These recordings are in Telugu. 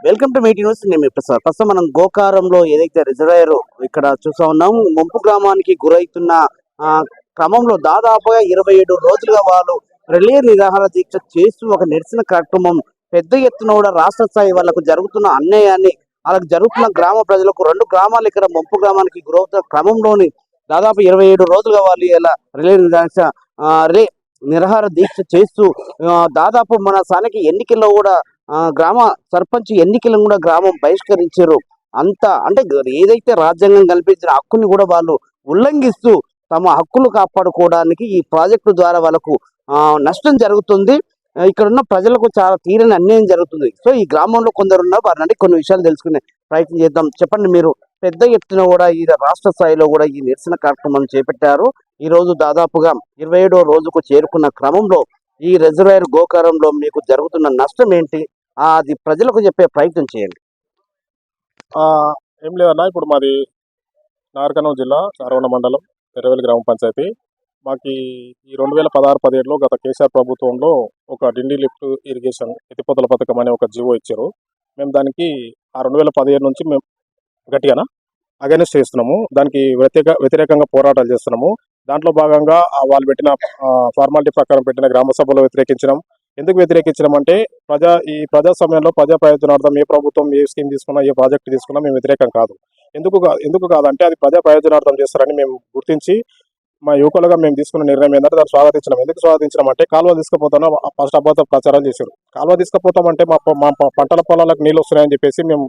Welcome to మీటి news. నేను మీ ప్రసాద్. ప్రస్తుతం మనం గోకారంలో ఏదైతే రిజర్వాయర్ ఇక్కడ చూస్తా ఉన్నాం ముంపు గ్రామానికి గురవుతున్న ఆ, క్రమంలో దాదాపుగా ఇరవై ఏడు రోజులుగా వాళ్ళు రిలే నిరాహార దీక్ష చేస్తూ ఒక నిరసన కార్యక్రమం పెద్ద ఎత్తున కూడా రాష్ట్ర స్థాయి వాళ్ళకు జరుగుతున్న అన్యాయాన్ని వాళ్ళకు జరుగుతున్న గ్రామ ప్రజలకు రెండు గ్రామాలు ఇక్కడ ముంపు గ్రామానికి గురవుతున్న క్రమంలోని దాదాపు ఇరవై ఏడు రోజులుగా వాళ్ళు ఇలా రిలే నిరాశ ఆ, రిలే నిరాహార దీక్ష చేస్తూ దాదాపు మన స్థానిక ఎన్నికల్లో కూడా గ్రామ సర్పంచ్ ఎన్నికలను కూడా గ్రామం బహిష్కరించారు. అంత అంటే ఏదైతే రాజ్యాంగం కల్పించిన హక్కుని కూడా వాళ్ళు ఉల్లంఘిస్తూ తమ హక్కులు కాపాడుకోవడానికి ఈ ప్రాజెక్టు ద్వారా వాళ్ళకు నష్టం జరుగుతుంది. ఇక్కడ ఉన్న ప్రజలకు చాలా తీరని అన్యాయం జరుగుతుంది. సో ఈ గ్రామంలో కొందరు ఉన్నారు వారిని అడిగి కొన్ని విషయాలు తెలుసుకునే ప్రయత్నం చేద్దాం. చెప్పండి మీరు పెద్ద ఎత్తున కూడా ఈ రాష్ట్ర స్థాయిలో కూడా ఈ నిరసన కార్యక్రమం చేపట్టారు. ఈ రోజు దాదాపుగా ఇరవై ఏడో రోజుకు చేరుకున్న క్రమంలో ఈ రిజర్వాయర్ గోకారంలో మీకు జరుగుతున్న నష్టం ఏంటి? అది ప్రజలకు చెప్పే ప్రయత్నం చేయండి. ఏం లేదన్నా ఇప్పుడు మాది నార్కనం జిల్లా చారవణ మండలం పెరవేలి గ్రామ పంచాయతీ. మాకు ఈ- రెండు వేల పదహారు పదిహేడులో గత కేసీఆర్ ప్రభుత్వంలో ఒక డిండి లిఫ్ట్ ఇరిగేషన్ ఎత్తిపోతల పథకం అనే ఒక జీవో ఇచ్చారు. మేము దానికి ఆ రెండు వేల పదిహేడు నుంచి మేము గట్టిగానా అగైనెస్ట్ చేస్తున్నాము. దానికి వ్యతిరేక వ్యతిరేకంగా పోరాటాలు చేస్తున్నాము. దాంట్లో భాగంగా వాళ్ళు పెట్టిన ఫార్మాలిటీ ప్రకారం పెట్టిన గ్రామ సభలో వ్యతిరేకించడం ఎందుకు వ్యతిరేకించడం అంటే ప్రజా ఈ ప్రజా సమయంలో ప్రజా ప్రయోజనార్థం ఏ ప్రభుత్వం ఏ స్కీమ్ తీసుకున్నా ఏ ప్రాజెక్ట్ తీసుకున్నా మేము వ్యతిరేకం కాదు. ఎందుకు ఎందుకు కాదంటే అది ప్రజా ప్రయోజనార్థం చేస్తారని మేము గుర్తించి మా యువకులుగా మేము తీసుకున్న నిర్ణయం ఏంటంటే దాన్ని స్వాగతించడం. ఎందుకు స్వాగతించడం అంటే కాలువ తీసుకుపోతానో ఫస్ట్ అబద్ధ ప్రచారం చేశారు. కాలువ తీసుకుపోతామంటే మా మా పంటల పొలాలకు నీళ్ళు వస్తున్నాయని చెప్పేసి మేము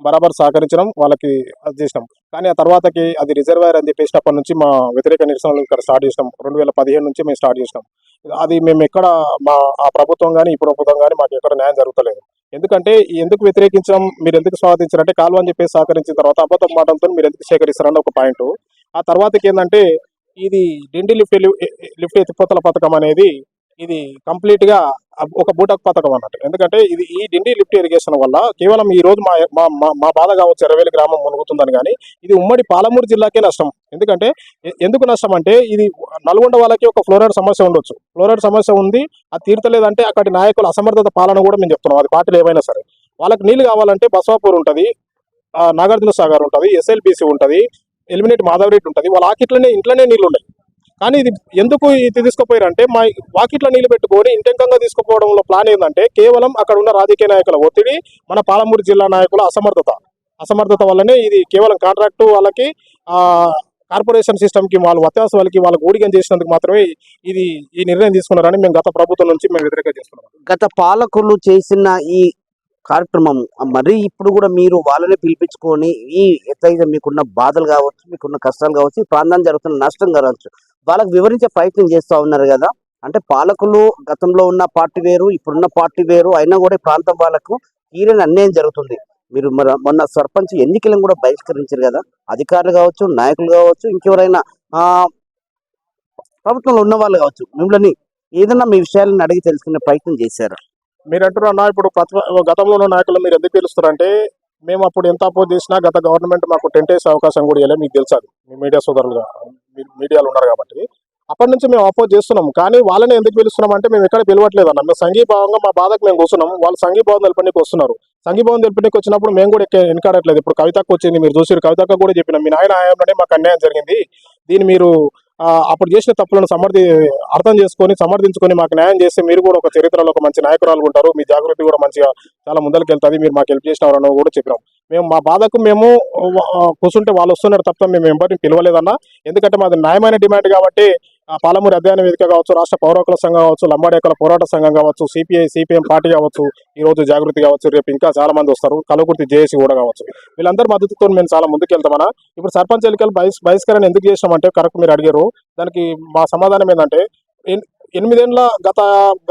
బరాబర్ సహకరించడం వాళ్ళకి అది చేసినాం. కానీ ఆ తర్వాతకి అది రిజర్వాయర్ అని చెప్పేసినప్పటి నుంచి మా వ్యతిరేక నిరసనలు ఇక్కడ స్టార్ట్ చేసినాం. రెండు వేల పదిహేను నుంచి మేము స్టార్ట్ చేసినాం. అది మేము ఎక్కడ మా ఆ ప్రభుత్వం కానీ ఈ ప్రభుత్వం కానీ మాకు ఎక్కడ న్యాయం జరుగుతలేదు. ఎందుకంటే ఎందుకు వ్యతిరేకించడం మీరు ఎందుకు స్వాగతించారంటే కాలువ అని చెప్పేసి సహకరించిన తర్వాత అబద్ధం మాటలతో మీరు ఎందుకు సేకరిస్తారని ఒక పాయింట్. ఆ తర్వాతకి ఏంటంటే ఇది డిండి లిఫ్ట్ లిఫ్ట్ ఎత్తిపోతల పథకం అనేది ఇది కంప్లీట్గా ఒక బూటకు పథకం అన్నట్టు. ఎందుకంటే ఇది ఈ డిండి లిఫ్ట్ ఇరిగేషన్ వల్ల కేవలం ఈ రోజు మా మా- మా- మా బాధ కావచ్చు ఎరవేలి గ్రామం మునుగుతుందని కానీ ఇది ఉమ్మడి పాలమూరు జిల్లాకే నష్టం. ఎందుకంటే ఎందుకు నష్టం అంటే ఇది నల్గొండ వాళ్ళకి ఒక ఫ్లోరైడ్ సమస్య ఉండొచ్చు. ఫ్లోరైడ్ సమస్య ఉంది అది తీర్చలేదంటే అక్కడి నాయకుల అసమర్థత పాలన కూడా మేము చెప్తున్నాం. అది పార్టీలు ఏమైనా సరే. వాళ్ళకి నీళ్ళు కావాలంటే బసవాపూర్ ఉంటుంది నాగార్జున సాగర్ ఉంటుంది ఎస్ఎల్బిసి ఉంటుంది ఎలిమినేట్ మాధవరెడ్డి ఉంటుంది. వాళ్ళ ఆకిట్లనే ఇంట్లోనే నీళ్ళు ఉన్నాయి కానీ ఇది ఎందుకు ఇది తీసుకుపోయారంటే మా వాకిట్లో నీళ్ళు పెట్టుకొని ఇంటెంకంగా తీసుకుపోవడంలో ప్లాన్ ఏంటంటే కేవలం అక్కడ ఉన్న రాజకీయ నాయకుల ఒత్తిడి మన పాలమూరు జిల్లా నాయకుల అసమర్థత. అసమర్థత వల్లనే ఇది కేవలం కాంట్రాక్టు వాళ్ళకి కార్పొరేషన్ సిస్టమ్కి వాళ్ళు వ్యత్యాస వాళ్ళకి వాళ్ళకి ఊడిగం చేసినందుకు మాత్రమే ఇది ఈ నిర్ణయం తీసుకున్నారని మేము గత ప్రభుత్వం నుంచి మేము వ్యతిరేకం చేస్తున్నాం. గత పాలకులు చేసిన ఈ కార్యక్రమం. మరీ ఇప్పుడు కూడా మీరు వాళ్ళని పిలిపించుకొని ఈ ఎట్లయితే మీకున్న బాధలు కావచ్చు మీకున్న కష్టాలు కావచ్చు ఈ ప్రాంతానికి జరుగుతున్న నష్టం కావచ్చు వాళ్ళకి వివరించే ప్రయత్నం చేస్తూ ఉన్నారు కదా. అంటే పాలకులు గతంలో ఉన్న పార్టీ వేరు ఇప్పుడున్న పార్టీ వేరు అయినా కూడా ఈ ప్రాంతం వాళ్ళకు తీరని అన్యాయం జరుగుతుంది. మీరు మన మొన్న సర్పంచ్ ఎన్నికలను కూడా బహిష్కరించారు కదా. అధికారులు కావచ్చు నాయకులు కావచ్చు ఇంకెవరైనా ప్రభుత్వంలో ఉన్న వాళ్ళు కావచ్చు మిమ్మల్ని ఏదన్నా మీ విషయాలను అడిగి తెలుసుకునే ప్రయత్నం చేశారు? మీరు అంటున్నా ఇప్పుడు గతంలో ఉన్న నాయకులు మీరు ఎందుకు పిలుస్తారంటే మేము అప్పుడు ఎంత అపోజ్ చేసినా గత గవర్నమెంట్ మాకు టెంట్ వేసే అవకాశం కూడా ఇవ్వలేదు మీకు తెలుసు మీ మీడియా సోదరులుగా మీడియాలో ఉన్నారు కాబట్టి. అప్పటి నుంచి మేము అపోజ్ చేస్తున్నాం కానీ వాళ్ళని ఎందుకు పిలుస్తున్నాం అంటే మేము ఎక్కడ పిలవట్లేదు అన్న. మేము సంఘీభావంగా మా బాధకు మేము కూర్చున్నాం వాళ్ళు సంఘీభావం తెలపడానికి వస్తున్నారు. సంఘీభావం తెలపడానికి వచ్చినప్పుడు మేము కూడా ఎక్క- వెనకాడట్లేదు ఇప్పుడు కవితకు వచ్చింది మీరు చూసి కవితకు కూడా చెప్పినాం మీ నాయన ఆయంలోనే మాకు అన్యాయం జరిగింది. దీన్ని మీరు అప్పుడు చేసిన తప్పులను సమర్థి అర్థం చేసుకొని సమర్థించుకొని మాకు న్యాయం చేస్తే మీరు కూడా ఒక చరిత్రలో ఒక మంచి నాయకురాలు ఉంటారు. మీ జాగృతి కూడా మంచిగా చాలా ముందరికి వెళ్తుంది మీరు మాకు హెల్ప్ చేసినారని కూడా చెప్పినాం. మేము మా బాధకు మేము కూర్చుంటే వాళ్ళు వస్తున్నారు తప్ప మేము ఎవరిని పిలవలేదన్నా. ఎందుకంటే మాది న్యాయమైన డిమాండ్ కాబట్టి పాలమూరు అధ్యయన వేదిక కావచ్చు రాష్ట్ర పౌరకుల సంఘం కావచ్చు లంబాడేకల పోరాట సంఘం కావచ్చు సిపిఐ సిపిఎం పార్టీ కావచ్చు ఈ రోజు జాగృతి కావచ్చు రేపు ఇంకా చాలా మంది వస్తారు. కలుగుర్తి జేఏసీ కూడా కావచ్చు. వీళ్ళందరి మద్దతుతో మేము చాలా ముందుకు ఇప్పుడు సర్పంచ్ ఎన్నికలు బహిష్ బహిష్కరణ ఎందుకు చేసినామంటే కరెక్ట్ మీరు అడిగారు. దానికి మా సమాధానం ఏంటంటే ఎన్- ఎనిమిదేళ్ళ గత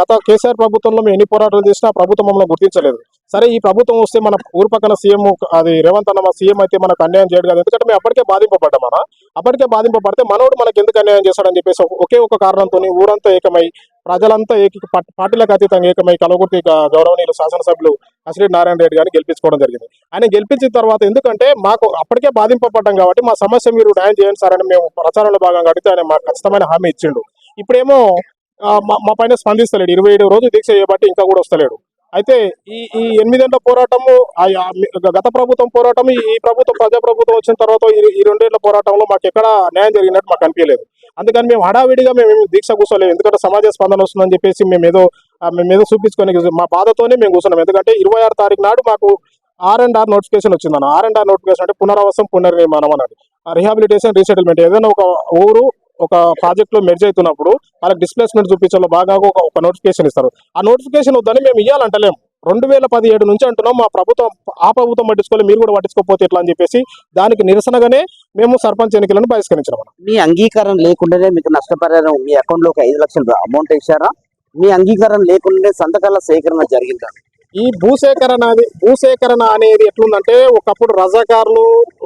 గత కేసీఆర్ ప్రభుత్వంలో మేము ఎన్ని పోరాటాలు చేసినా ప్రభుత్వం మమ్మల్ని గుర్తించలేదు. సరే ఈ ప్రభుత్వం వస్తే మన ఊరు పక్కన సీఎం అది రేవంత్ అన్న మా సీఎం అయితే మనకు అన్యాయం చేయడు కదా. ఎందుకంటే మేము అప్పటికే బాధింపబడ్డాం మన అప్పటికే బాధింపబడితే మనోడు మనకి ఎందుకు అన్యాయం చేస్తాడని చెప్పేసి ఒకే ఒక కారణంతో ఊరంతా ఏకమై ప్రజలంతా ఏకి పార్టీలకు అతీతంగా ఏకమై కలగుర్తి గౌరవనీయులు శాసనసభ్యులు అసిరెడ్డి నారాయణ రెడ్డి గారిని గెలిపించుకోవడం జరిగింది. ఆయన గెలిపించిన తర్వాత ఎందుకంటే మాకు అప్పటికే బాధింపబడ్డాం కాబట్టి మా సమస్య మీరు న్యాయం చేయండి సార్ అని మేము ప్రచారంలో భాగంగా అడిగితే ఆయన మాకు ఖచ్చితమైన హామీ ఇచ్చిండు. ఇప్పుడేమో మా మా పైన స్పందిస్తలేడు. ఇరవై ఏడు రోజులు దీక్ష చేయబట్టి ఇంకా కూడా వస్తలేడు. అయితే ఈ ఈ ఎనిమిదేళ్ళ పోరాటము ఆ మీ- గత ప్రభుత్వం పోరాటం ఈ ప్రభుత్వం ప్రజా ప్రభుత్వం వచ్చిన తర్వాత ఈ రెండేళ్ళ పోరాటంలో మాకు ఎక్కడ న్యాయం జరిగినట్టు మాకు అనిపించలేదు. అందుకని మేము హడావిడిగా మేము దీక్ష కూర్చోలేము ఎందుకంటే సమాజ స్పందన వస్తుందని చెప్పేసి మేము ఏదో మేము ఏదో చూపించుకొని మా బాధతోనే మేము కూర్చున్నాం. ఎందుకంటే ఇరవై ఆరు తారీఖు నాడు మాకు ఆర్ అండ్ ఆర్ నోటిఫికేషన్ వచ్చిందన్న. ఆర్ అండ్ ఆర్ నోటిఫికేషన్ అంటే పునరావాసం పునర్నిర్మాణం అన్నది. ఆ రిహాబిలిటేషన్ రీసెటిల్మెంట్ ఏదైనా ఒక ఊరు ఒక ప్రాజెక్ట్లో మెర్జ్ అవుతున్నప్పుడు వాళ్ళకి డిస్ప్లేస్మెంట్ చూపించాలో బాగా ఒక నోటిఫికేషన్ ఇస్తారు. ఆ నోటిఫికేషన్ వద్దని మేము ఇవ్వాలంటలేం రెండు వేల పదిహేడు నుంచి అంటున్నాం మా ప్రభుత్వం ఆ ప్రభుత్వం పట్టించుకోవాలి మీరు కూడా పట్టించుకోకపోతే ఎట్లా అని చెప్పేసి దానికి నిరసనగానే మేము సర్పంచ్ ఎన్నికలను బహిష్కరించడం మీ అంగీకారం లేకుండానే మీకు నష్టపరిహారం మీ అకౌంట్లో ఐదు లక్షలు అమౌంట్ ఇచ్చారా? మీ అంగీకారం లేకుండానే సంతకాల సేకరణ జరిగిందా? ఈ భూసేకరణ అది భూసేకరణ అనేది ఎట్లుందంటే ఒకప్పుడు రజాకారులు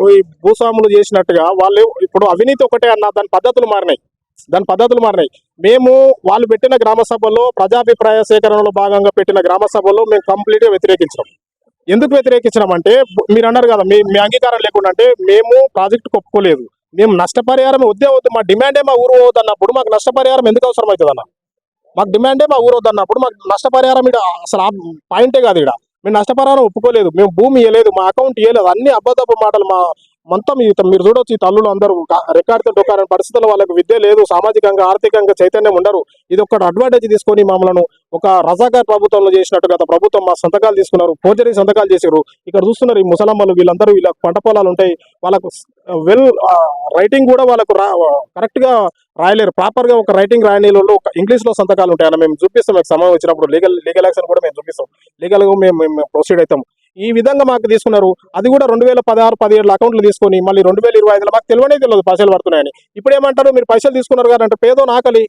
ఈ భూస్వాములు చేసినట్టుగా వాళ్ళు ఇప్పుడు అవినీతి ఒకటే అన్న దాని పద్ధతులు మారినాయి. దాని పద్ధతులు మారినాయి. మేము వాళ్ళు పెట్టిన గ్రామ సభలో ప్రజాభిప్రాయ సేకరణలో భాగంగా పెట్టిన గ్రామ సభలో మేము కంప్లీట్గా వ్యతిరేకించాం ఎందుకు వ్యతిరేకించినాం అంటే మీరు అన్నారు కదా మీ మీ అంగీకారం లేకుండా అంటే మేము ప్రాజెక్టు ఒప్పుకోలేదు మేము నష్టపరిహారం వద్దే వద్దు మా డిమాండే మా ఊరు పోవద్దు అన్నప్పుడు మాకు నష్టపరిహారం ఎందుకు అవసరం అవుతుంది అన్న మాకు డిమాండే మా ఊరు వద్దన్నప్పుడు మాకు నష్టపరిహారం ఇక్కడ అసలు ఆ పాయింటే కాదు ఇక్కడ మేము నష్టపరిహారం ఒప్పుకోలేదు మేము భూమి ఇవ్వలేదు మా అకౌంట్ ఇవ్వలేదు అన్ని అబద్ధపు మాటలు మా మొత్తం ఈ మీరు చూడొచ్చు ఈ తల్లులు అందరూ. రికార్డుతో డొక్కారని పరిస్థితుల్లో వాళ్ళకి విద్య లేదు సామాజికంగా ఆర్థికంగా చైతన్యం ఉండరు. ఇది ఒక్కటి అడ్వాంటేజ్ తీసుకొని మమ్మల్ని ఒక రజాకార్ ప్రభుత్వంలో చేసినట్టు గత ప్రభుత్వం మా సంతకాలు తీసుకున్నారు ఫోర్జరీ సంతకాలు చేశారు ఇక్కడ చూస్తున్నారు ఈ ముసలమ్మలు వీళ్ళందరూ వీళ్ళ పంట పొలాలు ఉంటాయి. వాళ్ళకు వెల్ రైటింగ్ కూడా వాళ్ళకు రా కరెక్ట్గా రాయలేరు. ప్రాపర్గా ఒక రైటింగ్ రాయని వాళ్ళు ఒక ఇంగ్లీష్లో సంతకాలు ఉంటాయి. అన్న మేము చూపిస్తాం. మీకు సమయం వచ్చినప్పుడు లీగల్ లీగల్ యాక్షన్ కూడా మేము చూపిస్తాం. లీగల్గా మేము మేము ప్రొసీడ్ అవుతాం. ఈ విధంగా మాకు తీసుకున్నారు. అది కూడా రెండు వేల పదహారు పదిహేడు అకౌంట్లు తీసుకొని మళ్ళీ రెండు వేల ఇరవై ఐదులో మాకు తెలియనే తెలియదు పైసలు పడుతున్నాయని. ఇప్పుడు ఏమంటారు మీరు పైసలు తీసుకున్నారు కదా అంటే పేదో నాకలి.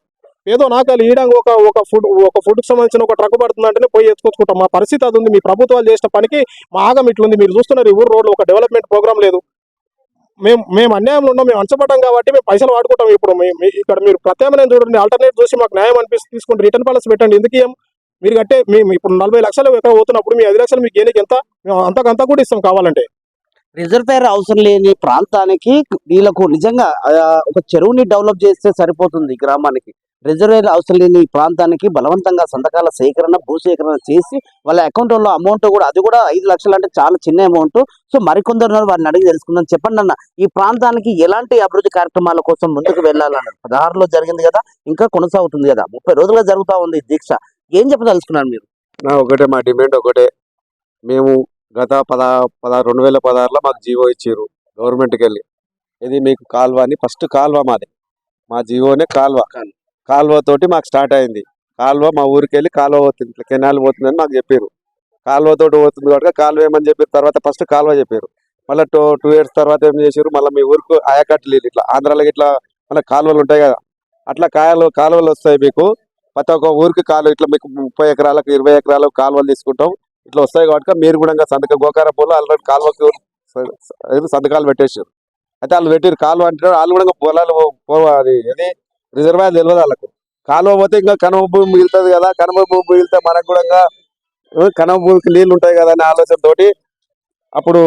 పేదో నాకలి. ఈడంగా ఒక ఒక ఫుడ్ ఒక ఫుడ్కి సంబంధించిన ఒక ట్రక్ పడుతుందంటేనే పోయి ఎత్తుకొచ్చుకుంటాం. మా పరిస్థితి అది ఉంది. మీ ప్రభుత్వాలు చేసిన పనికి మా ఆగం ఇట్లుంది. మీరు చూస్తున్నారు ఈ ఊరు రోడ్లు. ఒక డెవలప్మెంట్ ప్రోగ్రామ్ లేదు. మేము మేము అన్యాయంలో ఉన్నాం. మేము అంచబడ్డాం కాబట్టి మేము పైసలు వాడుకుంటాం. ఇప్పుడు మేము ఇక్కడ మీరు ప్రత్యామ్నాయం చూడండి. ఆల్టర్నేట్ చూసి మాకు న్యాయం అనిపిస్తుంది. తీసుకుంటే రిటర్న్ పాలసీ పెట్టండి. ఎందుకు ఏం మీరు కట్టే మేము ఇప్పుడు నలభై లక్షలు ఎక్కడ పోతున్నప్పుడు మీ ఐదు లక్షలు మీకు ఏనికి ఎంత? మేము అంతకంతా కూడా ఇస్తాం కావాలంటే. రిజర్వేర్ అవసరం లేని ప్రాంతానికి వీళ్ళకు నిజంగా ఒక చెరువుని డెవలప్ చేస్తే సరిపోతుంది గ్రామానికి. రిజర్వేర్ అవసరం లేని ప్రాంతానికి బలవంతంగా సంతకాల సేకరణ భూసేకరణ చేసి వాళ్ళ అకౌంట్లో అమౌంట్ కూడా అది కూడా ఐదు లక్షలు అంటే చాలా చిన్న అమౌంట్ సో మరికొందరు వారిని అడిగి తెలుసుకుందాం. చెప్పండి అన్న ఈ ప్రాంతానికి ఎలాంటి అభివృద్ధి కార్యక్రమాల కోసం ముందుకు వెళ్ళాలన్న? పదహారులో జరిగింది కదా ఇంకా కొనసాగుతుంది కదా. ముప్పై రోజులుగా జరుగుతా ఉంది దీక్ష. ఏం చెప్పదలుచుకున్నారు మీరు? నా ఒకటే మా డిమాండ్ ఒకటే. మేము గత పద పదహారు రెండు వేల పదహారులో మాకు జీవో ఇచ్చారు గవర్నమెంట్కి వెళ్ళి ఇది మీకు కాల్వ అని ఫస్ట్ కాల్వ మాది. మా జీవోనే కాల్వ. తోటి మాకు స్టార్ట్ అయింది. కాల్వ మా ఊరికి వెళ్ళి కాల్వ పోతుంది ఇట్లా కెనాల్ పోతుందని మాకు చెప్పారు కాల్వ తోటి పోతుంది కాబట్టి కాల్వ ఏమని చెప్పారు తర్వాత ఫస్ట్ కాల్వ చెప్పారు మళ్ళీ టూ టూ ఇయర్స్ తర్వాత ఏం చేశారు మళ్ళీ మీ ఊరికి ఆయకట్లు ఇట్లా ఆంధ్రాలో ఇట్లా మళ్ళీ కాలువలు ఉంటాయి కదా అట్లా కాయలు కాలువలు వస్తాయి మీకు. ప్రతి ఒక్క ఊరికి కాలు ఇట్లా మీకు ముప్పై ఎకరాలకు ఇరవై ఎకరాలకు కాలువలు తీసుకుంటాం. ఇట్లా వస్తాయి కాబట్టి మీరు కూడా ఇంకా సంతకం గోకారపూర్లో ఆల్రెడీ కాలువకి సంతకాలు పెట్టేసారు అయితే వాళ్ళు పెట్టారు కాలువ అంటే వాళ్ళు కూడా పొలాలు పోవాలి అది రిజర్వాయర్ తెలియదు వాళ్ళకు కాలువ పోతే ఇంకా కనుమ భూమి మిగులుతుంది కదా కనుమ భూమి మిగిలితే మనకు కూడా ఇంకా కనుమ భూమికి నీళ్ళు ఉంటాయి కదా అనే ఆలోచనతోటి అప్పుడు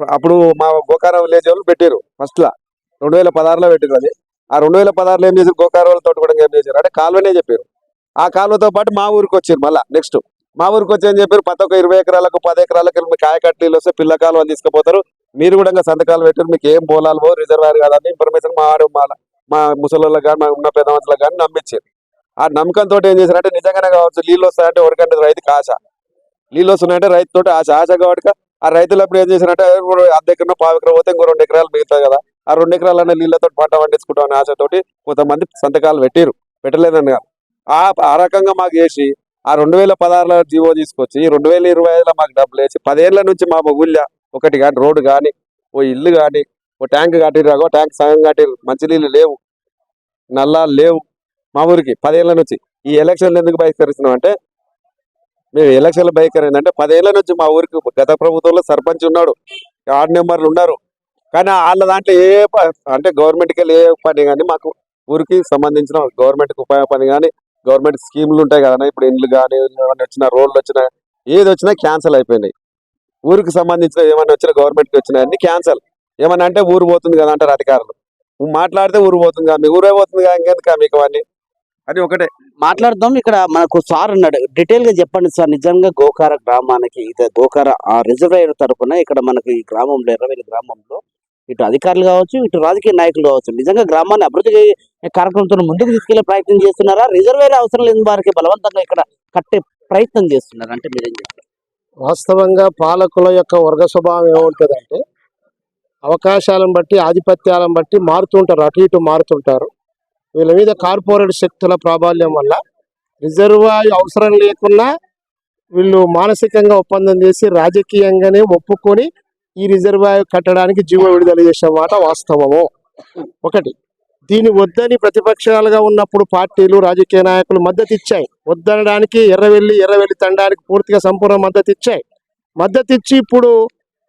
అప్పుడు మా గోకారం విలేజ్ వాళ్ళు పెట్టారు ఫస్ట్లా రెండు వేల పదహారులో పెట్టారు అది ఆ రెండు వేల పదహారులో ఏం చేశారు గోకారం వాళ్ళతో కూడా ఏం చేశారు అంటే కాలువనే చెప్పారు ఆ కాలువతో పాటు మా ఊరికి వచ్చారు మళ్ళా నెక్స్ట్ మా ఊరికి వచ్చి ఏం చెప్పారు? పది ఒక ఇరవై ఎకరాలకు పది ఎకరాలకు మీ కాయకట్లీలు వస్తే పిల్ల కాలువ తీసుకుపోతారు. మీరు కూడా ఇంకా సంతకాలు పెట్టారు మీకు ఏం పోలాలు రిజర్వాయర్ కాదని ఇన్ఫర్మేషన్ మా ఆడు మా ముసలిళ్ళకి కానీ మా ఉన్న పెద్దవంతులకు కానీ నమ్మించారు ఆ నమ్మకంతో ఏం చేశారంటే నిజంగానే కావచ్చు నీళ్ళు వస్తాయంటే ఎవరికంటే రైతుకి ఆశ. నీళ్ళు వస్తున్నాయంటే రైతు తోటి ఆశ ఆశ కాబట్టి ఆ రైతులు అప్పుడు ఏం చేశారంటే అర్ధ ఎకరం పావు ఎకరం పోతే ఇంకో రెండు ఎకరాలు మిగుతాయి కదా. ఆ రెండు ఎకరాలనే నీళ్ళతో పంట పండించుకుంటాం అనే ఆశతోటి కొంతమంది సంతకాలు పెట్టారు పెట్టలేదని కాదు ఆ ఆ రకంగా మాకు చేసి ఆ రెండు వేల పదహారులో జీవో తీసుకొచ్చి రెండు వేల ఇరవై ఐదులో మాకు డబ్బులు వేసి పదేళ్ళ నుంచి మా ఊళ్ళో ఒకటి కానీ రోడ్డు కానీ ఓ ఇల్లు కానీ ఓ ట్యాంక్ కట్టిరాగో ట్యాంక్ సగం కట్టిరు మంచినీళ్ళు లేవు నల్లాలు లేవు మా ఊరికి పదేళ్ళ నుంచి. ఈ ఎలక్షన్లు ఎందుకు బహిష్కరిస్తున్నాం అంటే మేము ఎలక్షన్లు బహిష్కరిందంటే పదేళ్ళ నుంచి మా ఊరికి గత ప్రభుత్వంలో సర్పంచ్ ఉన్నాడు ఆర్డ్ నెంబర్లు ఉన్నారు. కానీ వాళ్ళ దాంట్లో ఏ ప- అంటే గవర్నమెంట్కి వెళ్ళి ఏ పని కానీ మాకు ఊరికి సంబంధించిన గవర్నమెంట్కి ఉపాయ పని కానీ గవర్నమెంట్ స్కీములు ఉంటాయి కదా ఇప్పుడు ఇండ్లు కానీ ఏమైనా రోడ్లు వచ్చినా ఏది వచ్చినా క్యాన్సిల్ అయిపోయినాయి. ఊరికి సంబంధించిన ఏమైనా వచ్చినా గవర్నమెంట్కి వచ్చినా అన్ని క్యాన్సిల్. ఏమన్నా అంటే ఊరు పోతుంది కదా అంటారు అధికారులు. నువ్వు మాట్లాడితే ఊరు పోతుంది కదా మీ ఊరే పోతుంది కదా ఇంకెందుకు మీకు అవన్నీ? అది ఒకటే. మాట్లాడదాం ఇక్కడ మనకు సార్ ఉన్నాడు. డీటెయిల్గా చెప్పండి సార్ నిజంగా గోకార గ్రామానికి ఇది గోకార ఆ రిజర్వేయర్ తరపున ఇక్కడ మనకి ఈ గ్రామంలో ఎర్రవేలి గ్రామంలో ఇటు అధికారులు కావచ్చు ఇటు రాజకీయ నాయకులు కావచ్చు నిజంగా గ్రామాన్ని అభివృద్ధి కార్యక్రమంతో ముందుకు తీసుకెళ్ళే ప్రయత్నం చేస్తున్నారా? రిజర్వేర్ అవసరం లేని వారికి బలవంతంగా ఇక్కడ కట్టే ప్రయత్నం చేస్తున్నారు అంటే మీరేం చెప్తారు? వాస్తవంగా పాలకుల యొక్క వర్గ స్వభావం ఏముంటుందంటే అవకాశాలను బట్టి ఆధిపత్యాలను బట్టి మారుతుంటారు అటు ఇటు మారుతుంటారు. వీళ్ళ మీద కార్పొరేట్ శక్తుల ప్రాబల్యం వల్ల రిజర్వాయు అవసరం లేకున్నా వీళ్ళు మానసికంగా ఒప్పందం చేసి రాజకీయంగానే ఒప్పుకొని ఈ రిజర్వాయర్ కట్టడానికి జీవో విడుదల చేసిన మాట వాస్తవము. ఒకటి దీని వద్దని ప్రతిపక్షాలుగా ఉన్నప్పుడు పార్టీలు రాజకీయ నాయకులు మద్దతు ఇచ్చాయి వద్దనడానికి ఎర్రవెల్లి ఎర్రవెల్లి తండానికి పూర్తిగా సంపూర్ణ మద్దతు ఇచ్చాయి మద్దతు ఇచ్చి ఇప్పుడు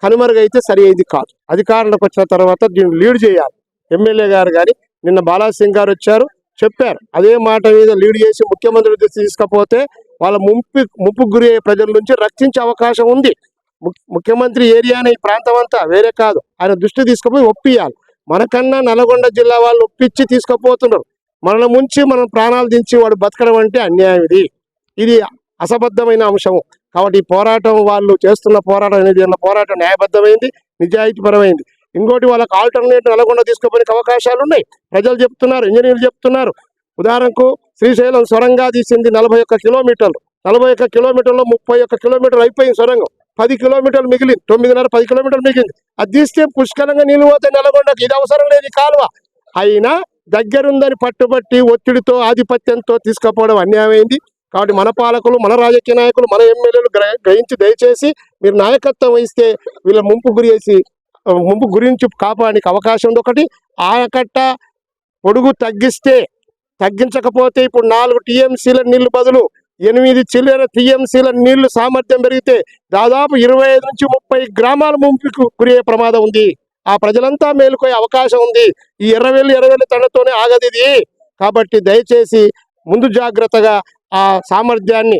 కనుమరుగైతే సరి అయింది కాదు. అధికారంలోకి వచ్చిన తర్వాత దీన్ని లీడ్ చేయాలి. ఎమ్మెల్యే గారు కానీ నిన్న బాలాసింగ్ గారు వచ్చారు చెప్పారు. అదే మాట మీద లీడ్ చేసి ముఖ్యమంత్రి దృష్టి తీసుకపోతే వాళ్ళ ముంపు ముప్పుకు గురి అయ్యే ప్రజల నుంచి రక్షించే అవకాశం ఉంది. ముఖ్యమంత్రి ఏరియాని ఈ ప్రాంతం అంతా వేరే కాదు. ఆయన దృష్టి తీసుకుపోయి ఒప్పియాలి మనకన్నా నల్గొండ జిల్లా వాళ్ళు ఒప్పించి తీసుకుపోతున్నారు. మనల్ని ముంచి మనం ప్రాణాలు దించి వాడు బతకడం అంటే అన్యాయం ఇది. ఇది అసబద్ధమైన అంశం కాబట్టి ఈ పోరాటం వాళ్ళు చేస్తున్న పోరాటం అనేది ఉన్న పోరాటం న్యాయబద్ధమైంది? నిజాయితీపరమైంది? ఇంకోటి వాళ్ళకి ఆల్టర్నేట్ నల్గొండ తీసుకుపోయే అవకాశాలు ఉన్నాయి? ప్రజలు చెప్తున్నారు ఇంజనీర్లు చెప్తున్నారు. ఉదాహరణకు శ్రీశైలం సొరంగా తీసింది నలభై ఒక్క కిలోమీటర్లు. నలభై ఒక్క కిలోమీటర్లో ముప్పై ఒక్క కిలోమీటర్లు అయిపోయింది సొరంగం. పది కిలోమీటర్లు మిగిలింది. తొమ్మిదిన్నర పది కిలోమీటర్లు మిగిలింది. అది తీస్తే పుష్కలంగా నీళ్ళు పోతే నల్గొండకి ఇది అవసరం లేదు కాలువ. అయినా దగ్గరుందని పట్టుబట్టి ఒత్తిడితో ఆధిపత్యంతో తీసుకుపోవడం అన్యాయమైంది. కాబట్టి మన పాలకులు మన రాజకీయ నాయకులు మన ఎమ్మెల్యేలు గ్రహ- గ్రహించి దయచేసి మీరు నాయకత్వం వహిస్తే వీళ్ళ ముంపు గురి చేసి ముంపు గురించి కాపాడానికి అవకాశం ఉంది. ఒకటి ఆయకట్ట పొడుగు తగ్గిస్తే తగ్గించకపోతే ఇప్పుడు నాలుగు టీఎంసీల నీళ్ళు బదులు ఎనిమిది చిల్లర టీఎంసీల నీళ్ళు సామర్థ్యం పెరిగితే దాదాపు ఇరవై ఐదు నుంచి ముప్పై గ్రామాల ముంపుకు గురయ్యే ప్రమాదం ఉంది. ఆ ప్రజలంతా మేలుకోయే అవకాశం ఉంది. ఈ ఎర్రవేలు ఎర్రవేలు తండతోనే ఆగదు ఇది. కాబట్టి దయచేసి ముందు జాగ్రత్తగా ఆ సామర్థ్యాన్ని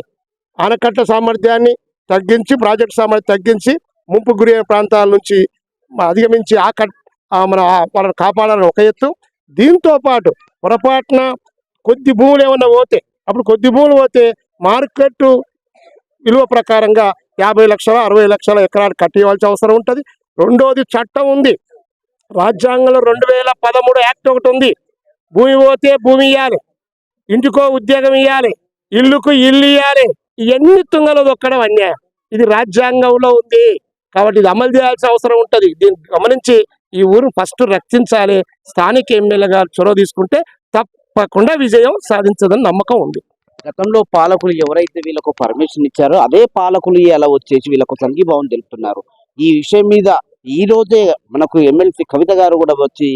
ఆనకట్ట సామర్థ్యాన్ని తగ్గించి ప్రాజెక్ట్ సామర్థ్యం తగ్గించి ముంపు గురయ్యే ప్రాంతాల నుంచి అధిగమించి ఆ కట్ మన వాళ్ళని కాపాడాలని ఒక ఎత్తు. దీంతో పాటు పొరపాటున కొద్ది భూములు ఏమన్నా పోతే అప్పుడు కొద్ది భూములు పోతే మార్కెట్ విలువ ప్రకారంగా యాభై లక్షల అరవై లక్షల ఎకరాలు కట్టివ్వాల్సిన అవసరం ఉంటుంది. రెండోది చట్టం ఉంది. రాజ్యాంగంలో రెండు వేల పదమూడు యాక్ట్ ఒకటి ఉంది. భూమి పోతే భూమి ఇవ్వాలి ఇంటికో ఉద్యోగం ఇవ్వాలి ఇల్లుకు ఇల్లు ఇవ్వాలి ఇవన్నీ తుంగలు దొక్కడం అన్యాయం. ఇది రాజ్యాంగంలో ఉంది. కాబట్టి ఇది అమలు చేయాల్సిన అవసరం ఉంటుంది. దీన్ని గమనించి ఈ ఊరు ఫస్ట్ రక్షించాలి. స్థానిక ఎమ్మెల్యే గారు చొరవ తీసుకుంటే తప్పకుండా విజయం సాధించదని నమ్మకం ఉంది. గతంలో పాలకులు ఎవరైతే వీళ్ళకు పర్మిషన్ ఇచ్చారో అదే పాలకులు అలా వచ్చేసి వీళ్ళకు సంఘీభావం తెలుపుతున్నారు. ఈ విషయం మీద ఈ రోజే మనకు ఎమ్మెల్సీ కవిత గారు కూడా వచ్చి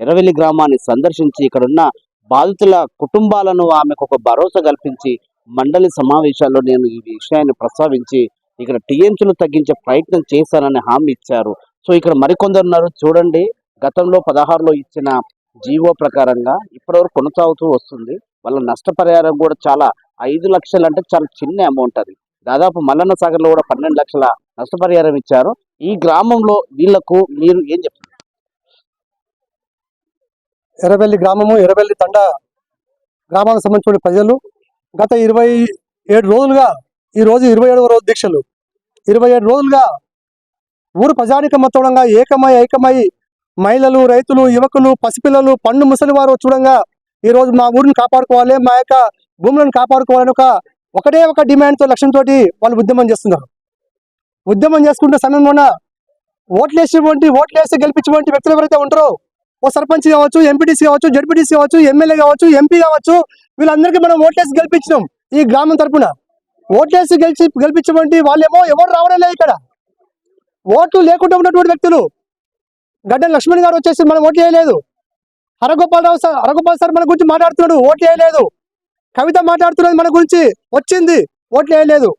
ఎర్రవెల్లి గ్రామాన్ని సందర్శించి ఇక్కడున్న బాధితుల కుటుంబాలను ఆమెకు ఒక భరోసా కల్పించి మండలి సమావేశాల్లో నేను ఈ విషయాన్ని ప్రస్తావించి ఇక్కడ టీఎంసీలు తగ్గించే ప్రయత్నం చేశానని హామీ ఇచ్చారు. సో ఇక్కడ మరికొందరు ఉన్నారు. చూడండి. గతంలో పదహారులో ఇచ్చిన జీవో ప్రకారంగా ఇప్పటివరకు కొనసాగుతూ వస్తుంది. వాళ్ళ నష్టపరిహారం కూడా చాలా ఐదు లక్షలు అంటే చాలా చిన్న అమౌంట్ అది. దాదాపు మల్లన్న సాగర్లో కూడా పన్నెండు లక్షల నష్టపరిహారం ఇచ్చారు. ఈ గ్రామంలో వీళ్ళకు మీరు ఏం చెప్తారు? ఎర్రబెల్లి గ్రామము ఎర్రబెల్లి తండ గ్రామానికి సంబంధించిన ప్రజలు గత ఇరవై ఏడు రోజులుగా ఈ రోజు ఇరవై ఏడవ రోజు దీక్షలు. ఇరవై ఏడు రోజులుగా ఊరు ప్రజానిక మొత్తంగా ఏకమై ఐకమై మహిళలు రైతులు యువకులు పసిపిల్లలు పండు ముసలి వారు చూడంగా ఈ రోజు మా ఊరిని కాపాడుకోవాలి మా యొక్క భూములను కాపాడుకోవాలని ఒక ఒకటే ఒక డిమాండ్తో లక్ష్యంతో వాళ్ళు ఉద్యమం చేస్తున్నారు. ఉద్యమం చేసుకుంటే సమయంలోన ఓట్లేసేటువంటి ఓట్లేసి గెలిపించేటువంటి వ్యక్తులు ఎవరైతే ఉంటారో ఓ సర్పంచ్ కావచ్చు ఎంపీటీసీ కావచ్చు జడ్పీటీసీ కావచ్చు ఎమ్మెల్యే కావచ్చు ఎంపీ కావచ్చు వీళ్ళందరికీ మనం ఓట్లేసి గెలిపించినాం ఈ గ్రామం తరపున. ఓట్లేసి గెలిచి గెలిపించమంటే వాళ్ళేమో ఎవరు రావడం లేదు ఇక్కడ. ఓట్లు లేకుండా ఉన్నటువంటి వ్యక్తులు. గడ్డ లక్ష్మణ్ గారు వచ్చేసి మనం ఓట్లు వేయలేదు. హరగోపాలరావు సార్ హరగోపాల్ సార్ మన గురించి మాట్లాడుతున్నాడు ఓట్లు వేయలేదు. కవిత మాట్లాడుతున్నది మన గురించి వచ్చింది ఓట్లు వేయలేదు.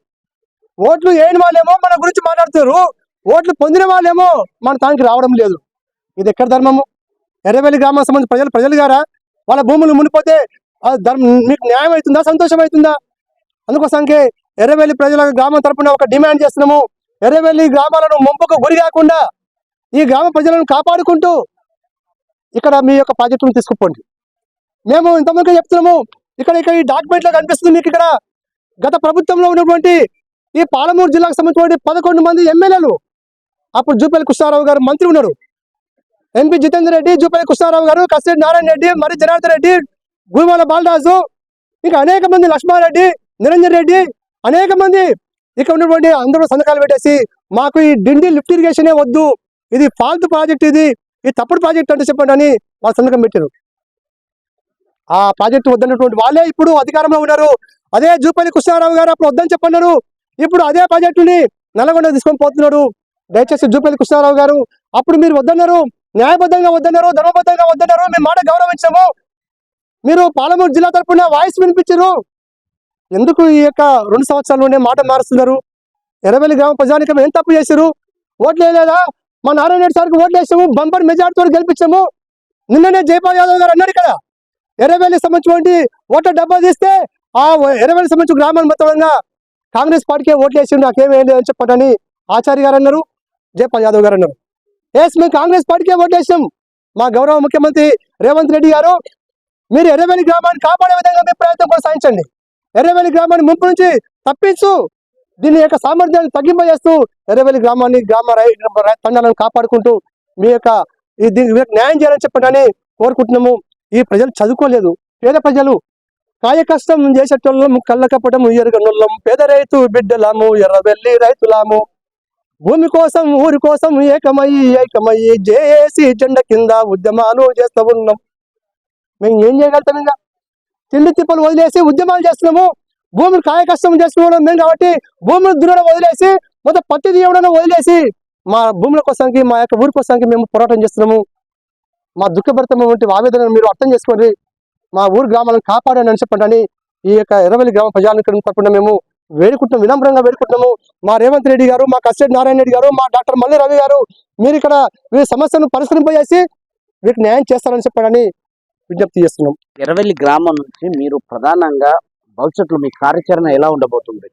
ఓట్లు వేయని వాళ్ళేమో మన గురించి మాట్లాడుతున్నారు ఓట్లు పొందిన వాళ్ళేమో మన తానికి రావడం లేదు. ఇది ఎక్కడ ధర్మము? ఎర్రవెల్లి గ్రామానికి సంబంధించిన ప్రజలు ప్రజలు గారా? వాళ్ళ భూములు మునిపోతే ఆ ధర్మం మీకు న్యాయం అవుతుందా సంతోషం అవుతుందా? అందుకోసానికి ఎర్రవెల్లి ప్రజల గ్రామం తరపున ఒక డిమాండ్ చేస్తున్నాము. ఎర్రవెల్లి గ్రామాలను ముంపుకు గురి కాకుండా ఈ గ్రామ ప్రజలను కాపాడుకుంటూ ఇక్కడ మీ యొక్క ప్రాజెక్టును తీసుకుపోండి. మేము ఇంతమంది చెప్తున్నాము ఇక్కడ ఇక్కడ ఈ డాక్యుమెంట్లో కనిపిస్తుంది మీకు ఇక్కడ గత ప్రభుత్వంలో ఉన్నటువంటి ఈ పాలమూరు జిల్లాకు సంబంధించిన పదకొండు మంది ఎమ్మెల్యేలు. అప్పుడు జూపల్లి కృష్ణారావు గారు మంత్రి ఉన్నారు. ఎంపీ జితేందర్ రెడ్డి జూపల్లి కృష్ణారావు గారు కసిరెడ్డి నారాయణ రెడ్డి మరి జనార్దన్ రెడ్డి గురుమాల బాలరాజు ఇంకా అనేక మంది లక్ష్మారెడ్డి నిరంజన్ రెడ్డి అనేక మంది ఇక్కడ ఉన్నటువంటి అందరూ సంతకాలు పెట్టేసి మాకు ఈ డిండి లిఫ్ట్ ఇరిగేషనే వద్దు. ఇది ఫాల్తు ప్రాజెక్ట్ ఇది. ఇది తప్పుడు ప్రాజెక్ట్ అంటే చెప్పండి అని వాళ్ళు సంతకం పెట్టారు ఆ ప్రాజెక్టు వద్దన్నటువంటి వాళ్ళే ఇప్పుడు అధికారంలో ఉన్నారు. అదే జూపల్లి కృష్ణారావు గారు అప్పుడు వద్దని చెప్పన్నారు. ఇప్పుడు అదే ప్రాజెక్టుని నల్లగొండ తీసుకొని పోతున్నాడు. దయచేసి జూపల్లి కృష్ణారావు గారు అప్పుడు మీరు వద్దన్నారు. న్యాయబద్ధంగా వద్దన్నారు ధర్మబద్ధంగా వద్దన్నారు. మేము మాట గౌరవించాము. మీరు పాలమూరు జిల్లా తరఫున వాయిస్ వినిపించారు ఎందుకు ఈ యొక్క రెండు సంవత్సరాల్లోనే మాట మారుస్తున్నారు? ఎర్రవెల్లి గ్రామ ప్రజానికం ఏం తప్పు చేశారు ఓట్లు వేయలేదా? మా నారాయణ రెడ్డి సార్కి ఓట్లేసాము బంపర్ మెజార్టీతో గెలిపించాము. నిన్ననే జయపాల్ యాదవ్ గారు అన్నారు కదా ఎర్రవేలి సంబంధించినటువంటి ఓట్ల డబ్బా తీస్తే ఆ ఎర్రవేలి సంబంధించిన గ్రామాన్ని మొత్తంగా కాంగ్రెస్ పార్టీకే ఓట్లు వేసి అని చెప్పండి ఆచార్య గారు అన్నారు జయపాల్ యాదవ్ గారు అన్నారు. ఎస్ మేము కాంగ్రెస్ పార్టీకే ఓట్లేసాం మా గౌరవ ముఖ్యమంత్రి రేవంత్ రెడ్డి గారు మీరు ఎర్రవేలి గ్రామాన్ని కాపాడే విధంగా మీ ప్రయత్నం కొనసాగించండి. ఎర్రవేలి గ్రామాన్ని ముంపు నుంచి తప్పించు. దీని యొక్క సామర్థ్యాన్ని తగ్గింపజేస్తూ ఎర్రవెల్లి గ్రామాన్ని గ్రామ తండాలను కాపాడుకుంటూ మీ యొక్క న్యాయం చేయాలని చెప్పడని కోరుకుంటున్నాము. ఈ ప్రజలు చదువుకోలేదు. పేద ప్రజలు కాయ కష్టం చేసేటోళ్ళము కళ్ళకపటము ఎరగనుళ్ళం. పేద రైతు బిడ్డలాము ఎర్రవెల్లి రైతులాము. భూమి కోసం ఊరి కోసం ఏకమయ్యి ఏకమయ్యి జేఏసి జెండ కింద ఉద్యమాలు చేస్తూ ఉన్నాం. మేము ఏం చేయగలుగుతాం ఇంకా? తిండి తిప్పలు వదిలేసి ఉద్యమాలు చేస్తున్నాము. భూమిని కాయ కష్టం చేసుకోవడం మేము కాబట్టి భూమిని దున్నడం వదిలేసి మొత్తం పత్తి తీయడం వదిలేసి మా భూముల కోసానికి మా యొక్క ఊరి కోసానికి మేము పోరాటం చేస్తున్నాము. మా దుఃఖభరితమైనటువంటి ఆవేదనను మీరు అర్థం చేసుకోండి. మా ఊరు గ్రామాలను కాపాడని అని చెప్పండి ఈ యొక్క ఎర్రవల్లి గ్రామ ప్రజలను తరపున మేము. వేడుకుంటున్నాం వినమ్రంగా వేడుకుంటున్నాము. మా రేవంత్ రెడ్డి గారు మా కసిరెడ్డి నారాయణ రెడ్డి గారు మా డాక్టర్ మల్లి రవి గారు మీరు ఇక్కడ వీరి సమస్యను పరిష్కరింపజేసి వీటికి న్యాయం చేస్తారని చెప్పాడని విజ్ఞప్తి చేస్తున్నాం. ఎర్రవెల్లి గ్రామం నుంచి మీరు ప్రధానంగా భవిష్యత్తులో మీ కార్యాచరణ ఎలా ఉండబోతుంది?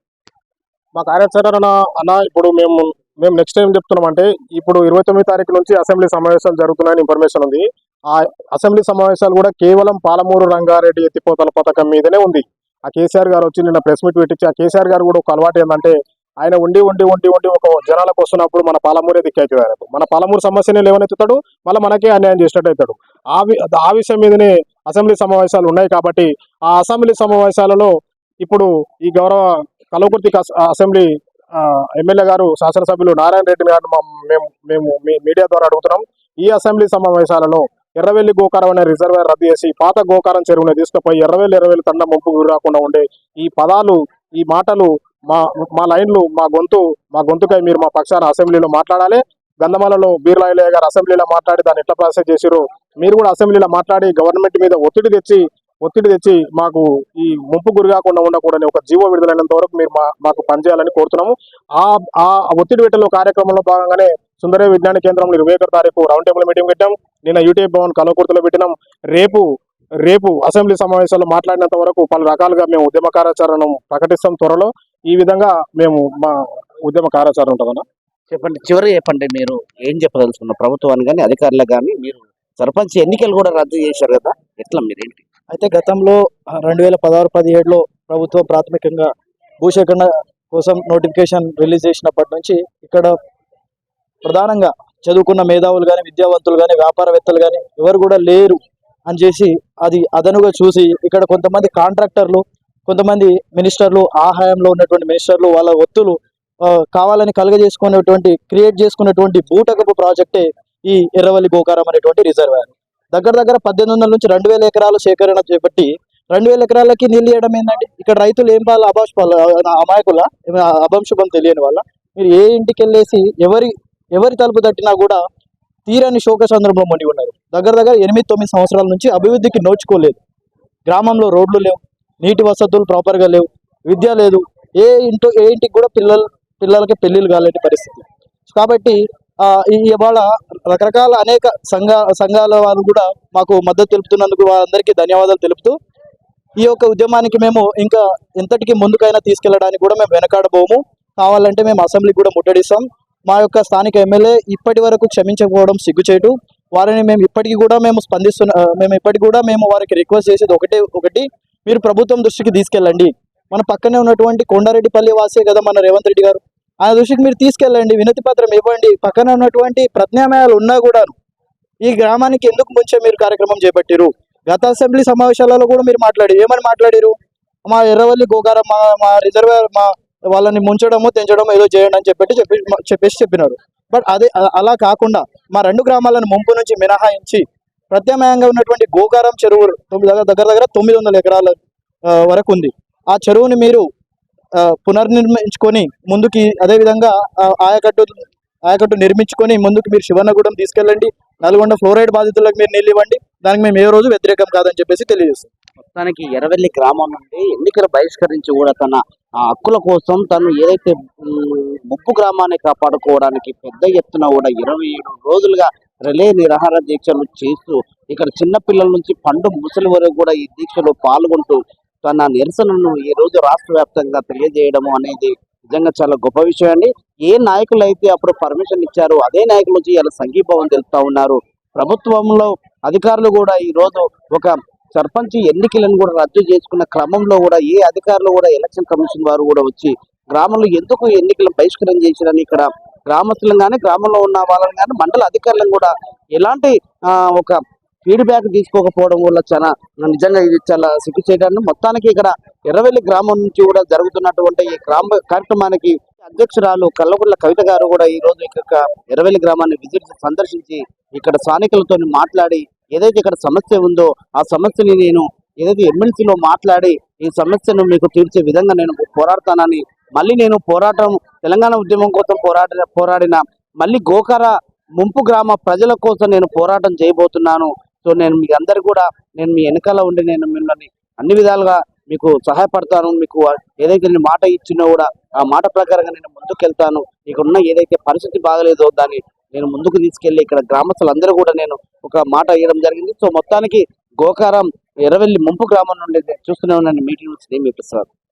మా కార్యాచరణ అన్న ఇప్పుడు మేము మేము నెక్స్ట్ టైం చెప్తున్నాం అంటే ఇప్పుడు ఇరవై తొమ్మిది తారీఖు నుంచి అసెంబ్లీ సమావేశాలు జరుగుతున్నాయని ఇన్ఫర్మేషన్ ఉంది. ఆ అసెంబ్లీ సమావేశాలు కూడా కేవలం పాలమూరు రంగారెడ్డి ఎత్తిపోతల పథకం మీదనే ఉంది. ఆ కేసీఆర్ గారు వచ్చి నిన్న ప్రెస్ మీట్ పెట్టించి ఆ కేసీఆర్ గారు కూడా ఒక అలవాటు ఏంటంటే ఆయన ఉండి ఉండి ఉండి ఉండి ఒక జనాలకు వస్తున్నప్పుడు మన పాలమూరే దిక్కవుతుంది ఆయనకు మన పాలమూరు సమస్యనే లేవనెత్తుతాడు మళ్ళీ మనకే అన్యాయం చేసినట్టు అవుతాడు. ఆ ఆ విషయం మీదనే అసెంబ్లీ సమావేశాలు ఉన్నాయి కాబట్టి ఆ అసెంబ్లీ సమావేశాలలో ఇప్పుడు ఈ గౌరవ కలవకుర్తి అసెంబ్లీ ఎమ్మెల్యే గారు శాసనసభ్యులు నారాయణ రెడ్డి గారిని మేము మేము మీ మీడియా ద్వారా అడుగుతున్నాం. ఈ అసెంబ్లీ సమావేశాలలో ఎర్రవెల్లి గోకారం అనే రిజర్వేర్ రద్దు చేసి పాత గోకారం చెరువుని తీసుకుపోయి ఎర్రవెల్లి ఎర్రవెల్లి తండ ముంపు గురి రాకుండా ఉండే ఈ పదాలు ఈ మాటలు మా మా లైన్లు మా గొంతు మా గొంతుకై మీరు మా పక్షాన అసెంబ్లీలో మాట్లాడాలి. గంధమాలలో బీర్లాయిలయ్య గారు అసెంబ్లీలో మాట్లాడి దాన్ని ఎట్లా ప్రాసెస్ చేసిరు మీరు కూడా అసెంబ్లీలో మాట్లాడి గవర్నమెంట్ మీద ఒత్తిడి తెచ్చి ఒత్తిడి తెచ్చి మాకు ఈ ముంపు గురి కాకుండా ఉండకూడని ఒక జీవో విడుదలైనంత వరకు మీరు మా మాకు పనిచేయాలని కోరుతున్నాము. ఆ ఆ ఒత్తిడి పెట్టలో కార్యక్రమంలో భాగంగానే సుందర విజ్ఞాన కేంద్రంలో ఇరవై ఒకటి తారీఖు రౌండ్ టేబుల్ మీటింగ్ పెట్టాం. నిన్న యూటీఐ భవన్ కలవకుర్తిలో పెట్టినాం. రేపు రేపు అసెంబ్లీ సమావేశాల్లో మాట్లాడినంత వరకు పలు రకాలుగా మేము ఉద్యమ కార్యాచరణను ప్రకటిస్తాం త్వరలో. ఈ విధంగా మేము మా ఉద్యమ కార్యాచరణ ఉంటుందన్నా. చెప్పండి చివరి చెప్పండి మీరు. ఏం చెప్పదలుచుకున్న ప్రభుత్వాన్ని కానీ అధికారులకు కానీ మీరు సర్పంచ్ ఎన్నికలు కూడా రద్దు చేశారు కదా? ఎట్లా మీరేంటి? అయితే గతంలో రెండు వేల పదహారు పదిహేడులో ప్రభుత్వం ప్రాథమికంగా భూసేకరణ కోసం నోటిఫికేషన్ రిలీజ్ చేసినప్పటి నుంచి ఇక్కడ ప్రధానంగా చదువుకున్న మేధావులు కానీ విద్యావంతులు కానీ వ్యాపారవేత్తలు కానీ ఎవరు కూడా లేరు అని చేసి అది అదనుగా చూసి ఇక్కడ కొంతమంది కాంట్రాక్టర్లు కొంతమంది మినిస్టర్లు ఆ హయాంలో ఉన్నటువంటి మినిస్టర్లు వాళ్ళ ఒత్తులు కావాలని కలగజేసుకునేటువంటి క్రియేట్ చేసుకున్నటువంటి బూటకపు ప్రాజెక్టే ఈ ఎర్రవల్లి గోకారం అనేటువంటి రిజర్వాయర్ దగ్గర దగ్గర పద్దెనిమిది వందల నుంచి రెండు వేల ఎకరాల సేకరణ చేపట్టి రెండు వేల ఎకరాలకి నీళ్ళు ఇవ్వడం ఏంటంటే ఇక్కడ రైతులు ఏం పాలు అభాష్ పాలు అమాయకుల అభంశుభం తెలియని వాళ్ళ మీరు ఏ ఇంటికి వెళ్ళేసి ఎవరి ఎవరి తలుపు తట్టినా కూడా తీరని శోక సందర్భంలో మునిగి ఉన్నారు. దగ్గర దగ్గర ఎనిమిది తొమ్మిది సంవత్సరాల నుంచి అభివృద్ధికి నోచుకోలేదు. గ్రామంలో రోడ్లు లేవు నీటి వసతులు ప్రాపర్గా లేవు విద్య లేదు ఏ ఇంటో ఏ ఇంటికి కూడా పిల్లలు పిల్లలకి పెళ్ళిళ్ళు కాలేని పరిస్థితి. కాబట్టి ఇవాళ రకరకాల అనేక సంఘ సంఘాల వాళ్ళు కూడా మాకు మద్దతు తెలుపుతున్నందుకు వారందరికీ ధన్యవాదాలు తెలుపుతూ ఈ యొక్క ఉద్యమానికి మేము ఇంకా ఎంతటికి ముందుకైనా తీసుకెళ్ళడానికి కూడా మేము వెనకాడబోము. కావాలంటే మేము అసెంబ్లీకి కూడా ముట్టడిస్తాం. మా యొక్క స్థానిక ఎమ్మెల్యే ఇప్పటి వరకు క్షమించకపోవడం సిగ్గుచేటు. వారిని మేము ఇప్పటికీ కూడా మేము స్పందిస్తున్న మేము ఇప్పటికి కూడా మేము వారికి రిక్వెస్ట్ చేసేది ఒకటే ఒకటి మీరు ప్రభుత్వం దృష్టికి తీసుకెళ్ళండి. మన పక్కనే ఉన్నటువంటి కొండారెడ్డిపల్లి వాసే కదా మన రేవంత్ రెడ్డి గారు. ఆయన దృష్టికి మీరు తీసుకెళ్ళండి వినతి పత్రం ఇవ్వండి. పక్కన ఉన్నటువంటి ప్రత్యామ్నాయాలు ఉన్నా కూడా ఈ గ్రామానికి ఎందుకు ముంచే మీరు కార్యక్రమం చేపట్టిరు గత అసెంబ్లీ సమావేశాలలో కూడా మీరు మాట్లాడి ఏమని మాట్లాడిరు మా ఎర్రవల్లి గోకారం మా మా రిజర్వేర్ మా వాళ్ళని ముంచడము తెంచడము ఏదో చేయండి అని చెప్పి చెప్పి చెప్పేసి చెప్పినారు. బట్ అదే అలా కాకుండా మా రెండు గ్రామాలను ముంపు నుంచి మినహాయించి ప్రత్యామ్నాయంగా ఉన్నటువంటి గోకారం చెరువు దగ్గర దగ్గర దగ్గర తొమ్మిది వందల ఎకరాల వరకు ఉంది. ఆ చెరువుని మీరు పునర్నిర్మించుకొని ముందుకి అదేవిధంగా ఆయకట్టు ఆయకట్టు నిర్మించుకొని ముందుకు మీరు శివన్నగూడెం తీసుకెళ్ళండి. నల్గొండ ఫ్లోరైడ్ బాధితులకు మీరు నీళ్ళు ఇవ్వండి. దానికి మేము ఏ రోజు వ్యతిరేకం కాదని చెప్పేసి తెలియజేస్తాం. మొత్తానికి ఎర్రవెల్లి గ్రామం నుండి ఎన్నికలు బహిష్కరించి కూడా తన ఆ, హక్కుల కోసం తను ఏదైతే ముప్పు గ్రామాన్ని కాపాడుకోవడానికి పెద్ద ఎత్తున కూడా ఇరవై ఏడు రోజులుగా రిలే నిరాహార దీక్షలు చేస్తూ ఇక్కడ చిన్న పిల్లల నుంచి పండు ముసలి వరకు కూడా ఈ దీక్షలో పాల్గొంటూ తన నిరసనను ఈ రోజు రాష్ట్ర వ్యాప్తంగా తెలియజేయడము అనేది నిజంగా చాలా గొప్ప విషయం అండి. ఏ నాయకులు అయితే అప్పుడు పర్మిషన్ ఇచ్చారో అదే నాయకుల నుంచి ఇలా సంఘీభావం తెలుపుతా ఉన్నారు. ప్రభుత్వంలో అధికారులు కూడా ఈ రోజు ఒక సర్పంచ్ ఎన్నికలను కూడా రద్దు చేసుకున్న క్రమంలో కూడా ఏ అధికారులు కూడా ఎలక్షన్ కమిషన్ వారు కూడా వచ్చి గ్రామంలో ఎందుకు ఎన్నికలను బహిష్కరణ చేసిరని ఇక్కడ గ్రామస్తులను కానీ గ్రామంలో ఉన్న వాళ్ళని కానీ మండల అధికారులను కూడా ఎలాంటి ఒక ఫీడ్బ్యాక్ తీసుకోకపోవడం వల్ల చాలా నిజంగా ఇది చాలా సిగ్గు చేయడానికి మొత్తానికి ఇక్కడ ఎర్రవెల్లి గ్రామం నుంచి కూడా జరుగుతున్నటువంటి ఈ గ్రామ కార్యక్రమానికి అధ్యక్షురాలు కల్లగుళ్ళ కవిత గారు కూడా ఈ రోజు ఇక్కడ ఎర్రవెల్లి గ్రామాన్ని విజిట్ సందర్శించి ఇక్కడ స్థానికులతో మాట్లాడి ఏదైతే ఇక్కడ సమస్య ఉందో ఆ సమస్యని నేను ఏదైతే ఎమ్మెల్సీలో మాట్లాడి ఈ సమస్యను మీకు తీర్చే విధంగా నేను పోరాడతానని మళ్ళీ నేను పోరాటం తెలంగాణ ఉద్యమం కోసం పోరాడిన పోరాడిన మళ్ళీ గోకర ముంపు గ్రామ ప్రజల కోసం నేను పోరాటం చేయబోతున్నాను. సో నేను మీ అందరు కూడా నేను మీ వెనకాల ఉండి నేను మిమ్మల్ని అన్ని విధాలుగా మీకు సహాయపడతాను. మీకు ఏదైతే నేను మాట ఇచ్చినా కూడా ఆ మాట ప్రకారంగా నేను ముందుకెళ్తాను. వెళ్తాను ఉన్న ఏదైతే పరిస్థితి బాగలేదో దాన్ని నేను ముందుకు తీసుకెళ్ళి ఇక్కడ గ్రామస్తులందరూ కూడా నేను ఒక మాట ఇవ్వడం జరిగింది. సో మొత్తానికి గోకారం ఎర్రవెల్లి ముంపు గ్రామం నుండి చూస్తూనే ఉన్నాను. మీటింగ్ మీ ప్రసాద్.